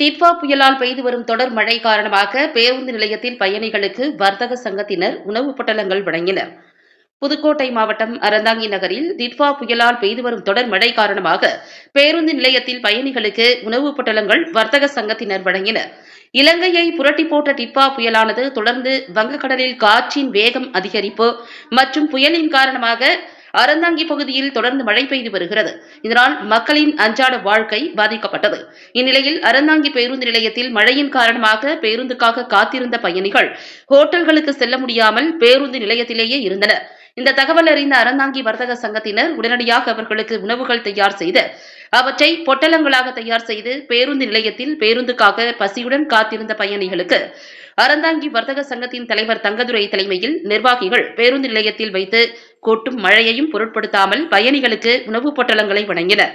டிட்வா புயலால் பெய்து வரும் தொடர் மழை காரணமாக பேருந்து நிலையத்தில் பயணிகளுக்கு வர்த்தக சங்கத்தினர் உணவுப் பொட்டலங்கள் வழங்கினர் புதுக்கோட்டை மாவட்டம் அறந்தாங்கி நகரில் டிட்வா புயலால் பெய்து வரும் தொடர் மழை காரணமாக பேருந்து நிலையத்தில் பயணிகளுக்கு உணவுப் பொட்டலங்கள் வர்த்தக சங்கத்தினர் வழங்கினர் இலங்கையை புரட்டி போட்ட டிட்வா புயலானது தொடர்ந்து வங்கக்கடலில் காற்றின் வேகம் அதிகரிப்பு மற்றும் புயலின் காரணமாக அறந்தாங்கி பகுதியில் தொடர்ந்து மழை பெய்து வருகிறது. இதனால் மக்களின் அன்றாட வாழ்க்கை பாதிக்கப்பட்டது. இந்நிலையில் அறந்தாங்கி பேருந்து நிலையத்தில் மழையின் காரணமாக பேருந்துக்காக காத்திருந்த பயணிகள் ஹோட்டல்களுக்கு செல்ல முடியாமல் பேருந்து நிலையத்திலேயே இருந்தனர். இந்த தகவல் அறிந்த அறந்தாங்கி வர்த்தக சங்கத்தினர் உடனடியாக அவர்களுக்கு உணவுகள் தயார் செய்து அவற்றை பொட்டலங்களாக தயார் செய்து பேருந்து நிலையத்தில் பேருந்துக்காக பசியுடன் காத்திருந்த பயணிகளுக்கு அறந்தாங்கி வர்த்தக சங்கத்தின் தலைவர் தங்கதுரை தலைமையில் நிர்வாகிகள் பேருந்து நிலையத்தில் வைத்து கொட்டும் மழையையும் பொருட்படுத்தாமல் பயணிகளுக்கு உணவுப் பொட்டலங்களை வழங்கினர்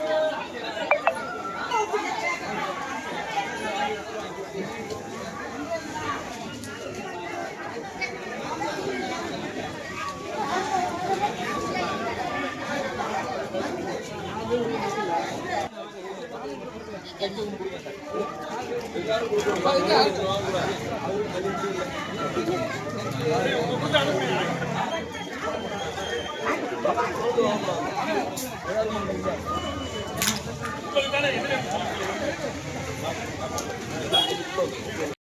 உங்களுக்கு